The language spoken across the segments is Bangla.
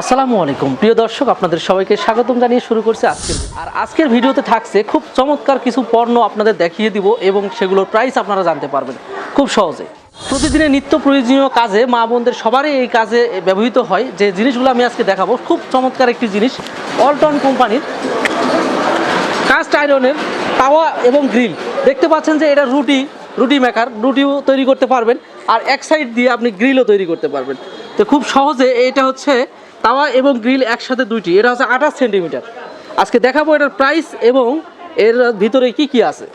আসসালামু আলাইকুম। প্রিয় দর্শক, আপনাদের সবাইকে স্বাগতম জানিয়ে শুরু করছে আজকের আর আজকের ভিডিওতে থাকছে খুব চমৎকার কিছু পণ্য আপনাদের দেখিয়ে দিব এবং সেগুলোর প্রাইস আপনারা জানতে পারবেন খুব সহজে। প্রতিদিনের নিত্য প্রয়োজনীয় কাজে মা বোনদের সবারই এই কাজে ব্যবহৃত হয়। যে জিনিসগুলো আমি আজকে দেখাবো, খুব চমৎকার একটি জিনিস অল্টন কোম্পানির কাস্ট আয়রনের তাওয়া এবং গ্রিল। দেখতে পাচ্ছেন যে এটা রুটি রুটি মেকার রুটিও তৈরি করতে পারবেন। আর এক সাইড দিয়ে আপনি গ্রিলও তৈরি করতে পারবেন। তো খুব সহজে এটা হচ্ছে তাওয়া এবং গ্রিল একসাথে দুইটি। এটা হচ্ছে আঠাশ সেন্টিমিটার। আজকে দেখাবো এটার প্রাইস এবং এর ভিতরে কি কি আছে।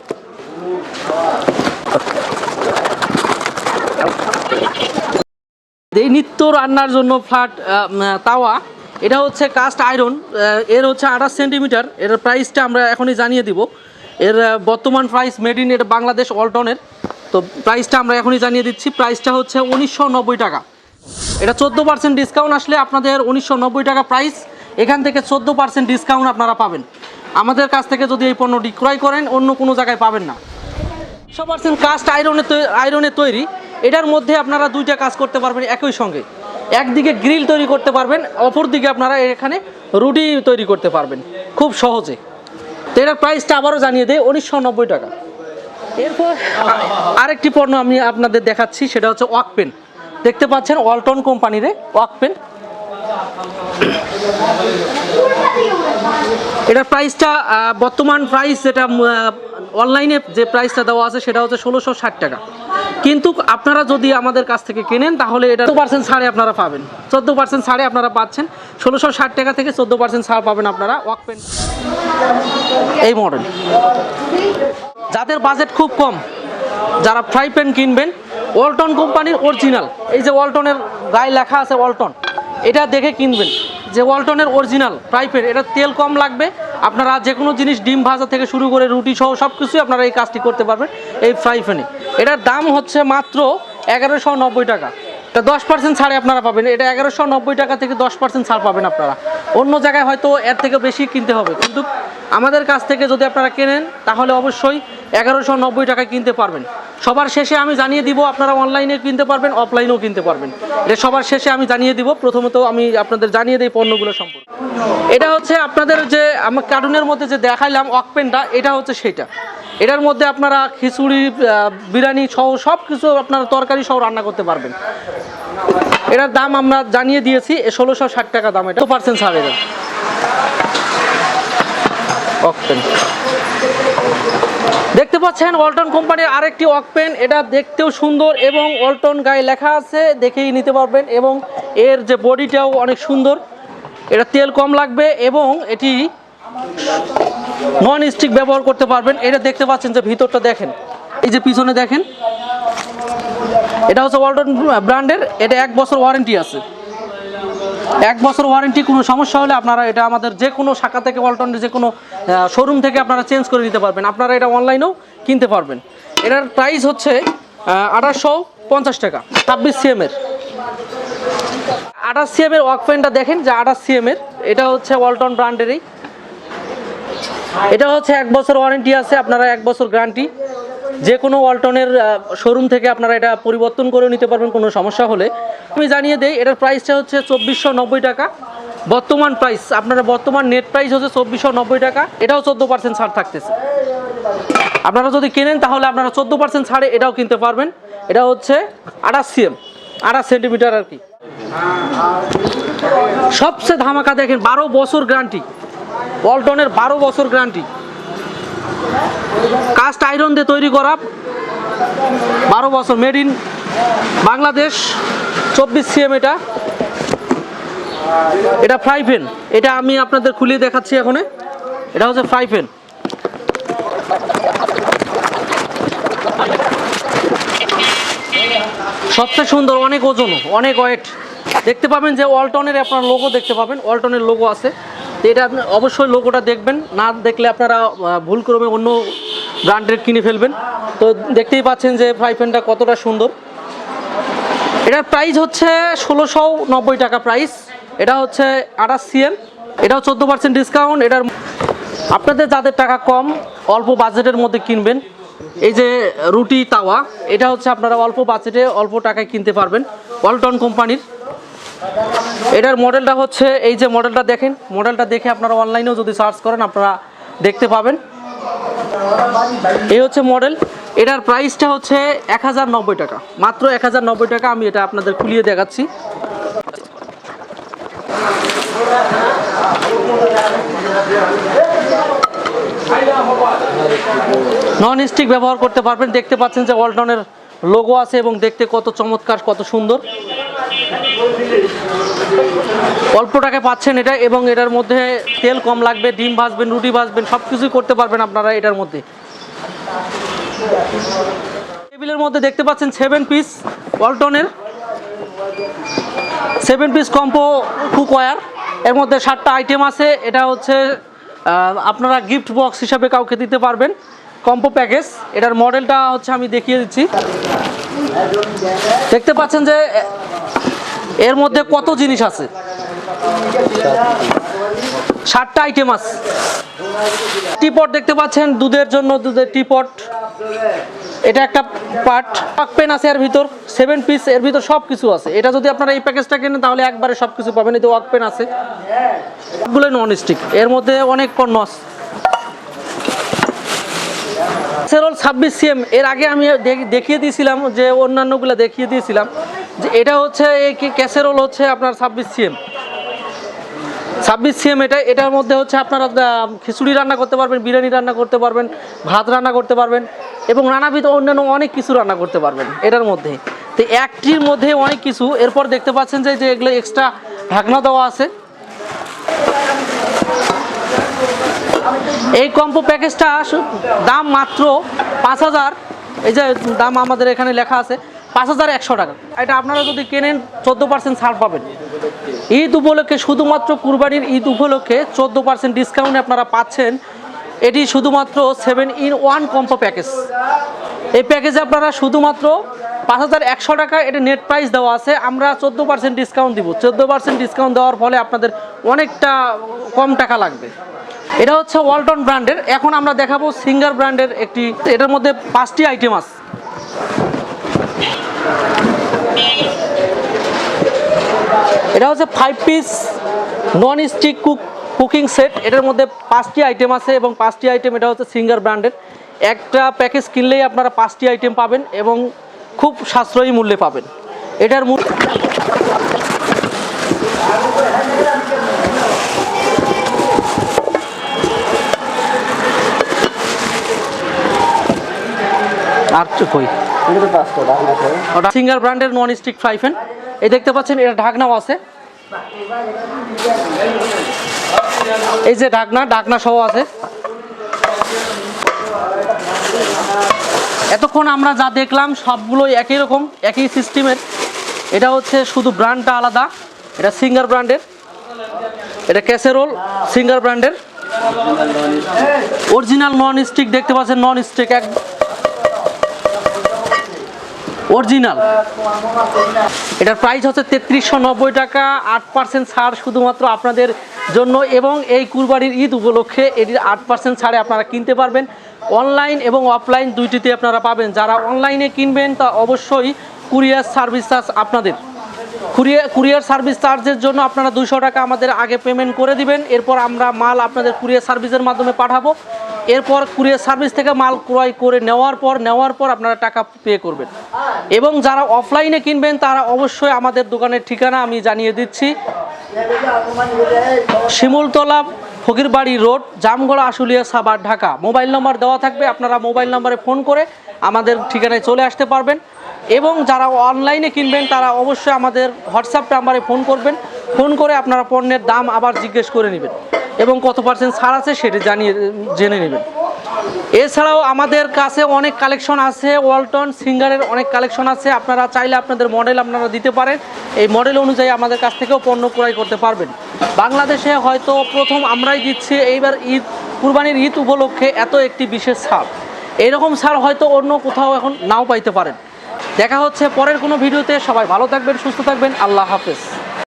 এই নিত্য রান্নার জন্য ফ্ল্যাট তাওয়া। এটা হচ্ছে কাস্ট আয়রন এর হচ্ছে আঠাশ সেন্টিমিটার। এর প্রাইসটা আমরা এখনই জানিয়ে দিব। এর বর্তমান প্রাইস মেড ইন এটা বাংলাদেশ অল্টনের তো প্রাইসটা আমরা এখনই জানিয়ে দিচ্ছি। প্রাইসটা হচ্ছে উনিশশো নব্বই টাকা। এটা চোদ্দ পার্সেন্ট ডিসকাউন্ট আসলে আপনাদের উনিশশো নব্বই টাকা প্রাইস এখান থেকে চোদ্দ পার্সেন্ট ডিসকাউন্ট আপনারা পাবেন। আমাদের কাছ থেকে যদি এই পণ্যটি ক্রয় করেন, অন্য কোনো জায়গায় পাবেন না। একশো পার্সেন্ট কাস্ট আয়রনের আয়রনের তৈরি। এটার মধ্যে আপনারা দুইটা কাজ করতে পারবেন একই সঙ্গে। একদিকে গ্রিল তৈরি করতে পারবেন অপর দিকে আপনারা এখানে রুটি তৈরি করতে পারবেন, খুব সহজে। তো এটার প্রাইসটা আবারও জানিয়ে দেয় উনিশশো নব্বই টাকা। এরপর আরেকটি পণ্য আমি আপনাদের দেখাচ্ছি, সেটা হচ্ছে ওয়াক পেন দেখতে পাচ্ছেন ওয়ালটন কোম্পানির ওয়াক পেন। এটার প্রাইসটা বর্তমান প্রাইস যেটা অনলাইনে যে প্রাইসটা দেওয়া আছে সেটা হচ্ছে ষোলোশো ষাট টাকা। কিন্তু আপনারা যদি আমাদের কাছ থেকে কেনেন, তাহলে এটা পার্সেন্ট ছাড়ে আপনারা পাবেন। চোদ্দ পার্সেন্ট ছাড়ে আপনারা পাচ্ছেন। ষোলোশো ষাট টাকা থেকে চোদ্দ পার্সেন্ট ছাড় পাবেন আপনারা ওয়াক পেন। এই মডেল যাদের বাজেট খুব কম, যারা ফ্রাই প্যান কিনবেন ওয়ালটন কোম্পানির অরিজিনাল। এই যে ওয়ালটনের গায়ে লেখা আছে ওয়ালটন, এটা দেখে কিনবেন। যে ওয়ালটনের অরিজিনাল প্যান এটা তেল কম লাগবে। আপনারা যে কোনো জিনিস ডিম ভাজা থেকে শুরু করে রুটি সহ সব কিছুই আপনারা এই কাজটি করতে পারবেন এই ফ্রাই এটার দাম হচ্ছে মাত্র এগারোশো নব্বই টাকা। এটা দশ পার্সেন্ট ছাড়ে আপনারা পাবেন। এটা এগারোশো নব্বই টাকা থেকে দশ পার্সেন্ট ছাড় পাবেন আপনারা। অন্য জায়গায় হয়তো এর থেকে বেশি কিনতে হবে, কিন্তু আমাদের কাছ থেকে যদি আপনারা কেনেন, তাহলে অবশ্যই এগারোশো নব্বই টাকায় কিনতে পারবেন। সবার শেষে আমি জানিয়ে দিব, আপনারা অনলাইনে কিনতে পারবেন অফলাইনেও কিনতে পারবেন। এটা সবার শেষে আমি জানিয়ে দিব, প্রথমত আমি আপনাদের জানিয়ে দিই পণ্যগুলো সম্পর্কে। এটা হচ্ছে আপনাদের যে আমার কার্টুনের মধ্যে যে দেখাইলাম অকপেনটা, এটা হচ্ছে সেটা। এটার মধ্যে আপনারা খিচুড়ি বিরিয়ানি সহ সব কিছু আপনারা তরকারি সহ রান্না করতে পারবেন। এটার দাম আমরা জানিয়ে দিয়েছি, ষোলোশো ষাট টাকা দাম এটা। পার্সেন্ট ছাড় অকপেন দেখতে পাচ্ছেন ওয়ালটন কোম্পানির আরেকটি অকপেন এটা দেখতেও সুন্দর এবং ওয়ালটন গায়ে লেখা আছে, দেখেই নিতে পারবেন এবং এর যে বডিটাও অনেক সুন্দর। এটা তেল কম লাগবে এবং এটি নন স্টিক ব্যবহার করতে পারবেন। এটা দেখতে পাচ্ছেন যে ভিতরটা দেখেন, এই যে পিছনে দেখেন। এটা হচ্ছে ওয়ালটন ব্র্যান্ডের এটা এক বছর ওয়ারেন্টি আছে। এক বছর ওয়ারেন্টি কোনো সমস্যা হলে আপনারা এটা আমাদের যে কোনো শাখা থেকে ওয়ালটনের যে কোনো শোরুম থেকে আপনারা চেঞ্জ করে নিতে পারবেন। আপনারা এটা অনলাইনেও কিনতে পারবেন। এটার প্রাইস হচ্ছে আঠাশশো পঞ্চাশ টাকা, ছাব্বিশ সিএমের আঠাশ সিএমের ওয়াক পেনটা দেখেন, যে আঠাশ সিএমের এটা হচ্ছে ওয়ালটন ব্র্যান্ডেরই এটা হচ্ছে এক বছর ওয়ারেন্টি আছে, আপনারা এক বছর গ্যারান্টি যে কোনো ওয়ালটনের শোরুম থেকে আপনারা এটা পরিবর্তন করে নিতে পারবেন, কোনো সমস্যা হলে। আমি জানিয়ে দেই, এটার প্রাইসটা হচ্ছে চব্বিশশো নব্বই টাকা। বর্তমান প্রাইস আপনারা বর্তমান নেট প্রাইস হচ্ছে চব্বিশশো নব্বই টাকা। এটাও চোদ্দ পার্সেন্ট ছাড় থাকতেছে। আপনারা যদি কেনেন, তাহলে আপনারা চোদ্দ পার্সেন্ট ছাড়ে এটাও কিনতে পারবেন। এটা হচ্ছে আঠাশ সিএম আঠাশ সেন্টিমিটার আর কি। সবচেয়ে ধামাকা দেখেন, বারো বছর গ্যারান্টি ওয়ালটনের বারো বছর গ্যারান্টি কাস্ট আয়রন দিয়ে তৈরি করা। বারো বছর মেড ইন বাংলাদেশ, চব্বিশ সিএম এটা। এটা ফ্রাই প্যান এটা আমি আপনাদের খুলিয়ে দেখাচ্ছি এখন। এটা হচ্ছে ফ্রাই প্যান সবচেয়ে সুন্দর, অনেক ওজন, অনেক ওয়েট দেখতে পাবেন যে ওয়ালটনের আপনার লোগো দেখতে পাবেন। ওয়ালটনের লোগো আছে। তো এটা অবশ্যই লোগোটা দেখবেন। না দেখলে আপনারা আহ, ভুল ক্রমে অন্য ব্র্যান্ডের কিনে ফেলবেন। তো দেখতেই পাচ্ছেন যে ফ্রাই প্যানটা কতটা সুন্দর। এটার প্রাইস হচ্ছে ষোলোশো নব্বই টাকা প্রাইস এটা হচ্ছে আঠাশ সিএম এটাও চোদ্দ পার্সেন্ট ডিসকাউন্ট এটার আপনাদের যাদের টাকা কম অল্প বাজেটের মধ্যে কিনবেন। এই যে রুটি তাওয়া এটা হচ্ছে আপনারা অল্প বাজেটে অল্প টাকায় কিনতে পারবেন। ওয়ালটন কোম্পানির। এটার মডেলটা হচ্ছে, এই যে মডেলটা দেখেন, মডেলটা দেখে আপনারা অনলাইনেও যদি সার্চ করেন, আপনারা দেখতে পাবেন। এই হচ্ছে মডেল। এটার প্রাইসটা হচ্ছে এক হাজার নব্বই টাকা। মাত্র এক হাজার নব্বই টাকা আমি এটা আপনাদের খুলিয়ে দেখাচ্ছি। নন স্টিক ব্যবহার করতে পারবেন। দেখতে পাচ্ছেন যে ওয়ালটনের লোগো আছে এবং দেখতে কত চমৎকার, কত সুন্দর। অল্প টাকায় পাচ্ছেন এটা এবং এটার মধ্যে তেল কম লাগবে, ডিম ভাজবেন, রুটি ভাজবেন সব কিছুই করতে পারবেন আপনারা এটার মধ্যে। টেবিলের মধ্যে দেখতে পাচ্ছেন সেভেন পিস ওয়ালটনের। সেভেন পিস কম্পো কুকওয়্যার এর মধ্যে সাতটা আইটেম আছে, এটা হচ্ছে আপনারা গিফট বক্স হিসাবে কাউকে দিতে পারবেন। কম্পো প্যাকেজ এটার মডেলটা হচ্ছে আমি দেখিয়ে দিচ্ছি। দেখতে পাচ্ছেন যে এর মধ্যে কত জিনিস আছে? সাতটা আইটেম আছে। টিপট দেখতে পাচ্ছেন, দুধের জন্য দুধের টিপট এটা একটা পার্ট পাক পেন আছে এর ভিতর সেভেন পিস এর ভিতর সব কিছু আছে। এটা যদি আপনারা এই প্যাকেজটা কেনেন, তাহলে একবারে সব কিছু পাবেন এতে ওয়াক পেন আছে। সবগুলো নন স্টিক এর মধ্যে অনেক পণ্য আছে। ক্যাসেরোল ছাব্বিশ সিএম এর আগে আমি দেখিয়ে দিয়েছিলাম যে অন্যান্যগুলো দেখিয়ে দিয়েছিলাম। যে এটা হচ্ছে ক্যাসেরোল হচ্ছে আপনার ছাব্বিশ সিএম। ছাব্বিশ সিএম এটা, এটার মধ্যে হচ্ছে আপনারা খিচুড়ি রান্না করতে পারবেন, বিরিয়ানি রান্না করতে পারবেন, ভাত রান্না করতে পারবেন এবং নানাবিধ অন্যান্য অনেক কিছু রান্না করতে পারবেন এটার মধ্যে। তো একটির মধ্যে অনেক কিছু, এরপর দেখতে পাচ্ছেন যে এগুলো এক্সট্রা ঢাকনা দেওয়া আছে। এই কম্পো প্যাকেজটা দাম মাত্র পাঁচ হাজার। এই যে দাম আমাদের এখানে লেখা আছে। পাঁচ হাজার একশো টাকা। এটা আপনারা যদি কেনেন, চোদ্দ পার্সেন্ট ছাড় পাবেন। ঈদ উপলক্ষে শুধুমাত্র কুরবানির ঈদ উপলক্ষে চোদ্দ পার্সেন্ট ডিসকাউন্ট আপনারা পাচ্ছেন। এটি শুধুমাত্র seven in one combo package এই প্যাকেজে আপনারা শুধুমাত্র পাঁচ হাজার একশো টাকা এটা নেট প্রাইস দেওয়া আছে। আমরা চোদ্দ পার্সেন্ট ডিসকাউন্ট দিব। চোদ্দ পার্সেন্ট ডিসকাউন্ট দেওয়ার ফলে আপনাদের অনেকটা কম টাকা লাগবে। এটা হচ্ছে ওয়ালটন ব্র্যান্ডের এখন আমরা দেখাবো সিঙ্গার ব্র্যান্ডের একটি, এটার মধ্যে পাঁচটি আইটেম আছে। এটা হচ্ছে five piece non stick cook cooking set এটার মধ্যে পাঁচটি আইটেম আছে এবং পাঁচটি আইটেম এটা হচ্ছে সিঙ্গার ব্র্যান্ডের একটা প্যাকেজ কিনলেই আপনারা পাঁচটি আইটেম পাবেন এবং খুব সাশ্রয়ী মূল্যে পাবেন। এটার মূল আর কই? ওটা সিঙ্গার ব্র্যান্ডের নন স্টিক ফ্রাই প্যান এই দেখতে পাচ্ছেন, এটা ঢাকনাও আছে। এই যে ঢাকনা ঢাকনা সহ আছে। এতক্ষণ আমরা যা দেখলাম, সবগুলোই একই রকম, একই সিস্টেমের। এটা হচ্ছে শুধু ব্র্যান্ডটা আলাদা, এটা সিঙ্গার ব্র্যান্ডের। এটা ক্যাসেরোল, সিঙ্গার ব্র্যান্ডের। অরিজিনাল নন স্টিক দেখতে পাচ্ছেন নন স্টিক এক অরিজিনাল এটার প্রাইস হচ্ছে তেত্রিশশো নব্বই টাকা, আট পার্সেন্ট ছাড় শুধুমাত্র আপনাদের জন্য এবং এই কুরবানির ঈদ উপলক্ষে এটির আট পার্সেন্ট ছাড়ে আপনারা কিনতে পারবেন। অনলাইন এবং অফলাইন দুইটিতে আপনারা পাবেন। যারা অনলাইনে কিনবেন, তা অবশ্যই কুরিয়ার সার্ভিস চার্জ আপনাদের। কুরিয়ার কুরিয়ার সার্ভিস চার্জের জন্য আপনারা দুশো টাকা আমাদের আগে পেমেন্ট করে দিবেন। এরপর আমরা মাল আপনাদের কুরিয়ার সার্ভিসের মাধ্যমে পাঠাবো। এরপর কুরিয়ার সার্ভিস থেকে মাল ক্রয় করে নেওয়ার পর নেওয়ার পর আপনারা টাকা পে করবেন। এবং যারা অফলাইনে কিনবেন, তারা অবশ্যই আমাদের দোকানের ঠিকানা আমি জানিয়ে দিচ্ছি। শিমুলতলা ফকিরবাড়ি রোড জামগড়া আশুলিয়া সাবার ঢাকা। মোবাইল নম্বর দেওয়া থাকবে, আপনারা মোবাইল নম্বরে ফোন করে আমাদের ঠিকানায় চলে আসতে পারবেন। এবং যারা অনলাইনে কিনবেন, তারা অবশ্যই আমাদের হোয়াটসঅ্যাপ নাম্বারে ফোন করবেন। ফোন করে আপনারা পণ্যের দাম আবার জিজ্ঞেস করে নেবেন। এবং কত পার্সেন্ট ছাড় আছে সেটি জানিয়ে, জেনে নেবেন। এছাড়াও আমাদের কাছে অনেক কালেকশন আছে, ওয়ালটন সিঙ্গারের অনেক কালেকশন আছে। আপনারা চাইলে আপনাদের মডেল আপনারা দিতে পারেন। এই মডেল অনুযায়ী আমাদের কাছ থেকেও পণ্য ক্রয় করতে পারবেন। বাংলাদেশে হয়তো প্রথম আমরাই দিচ্ছি, এইবার ঈদ, কুরবানির ঈদ উপলক্ষে এত একটি বিশেষ ছাড়। এইরকম ছাড় হয়তো অন্য কোথাও এখন নাও পাইতে পারেন। দেখা হচ্ছে পরের কোনো ভিডিওতে। সবাই ভালো থাকবেন, সুস্থ থাকবেন। আল্লাহ হাফেজ।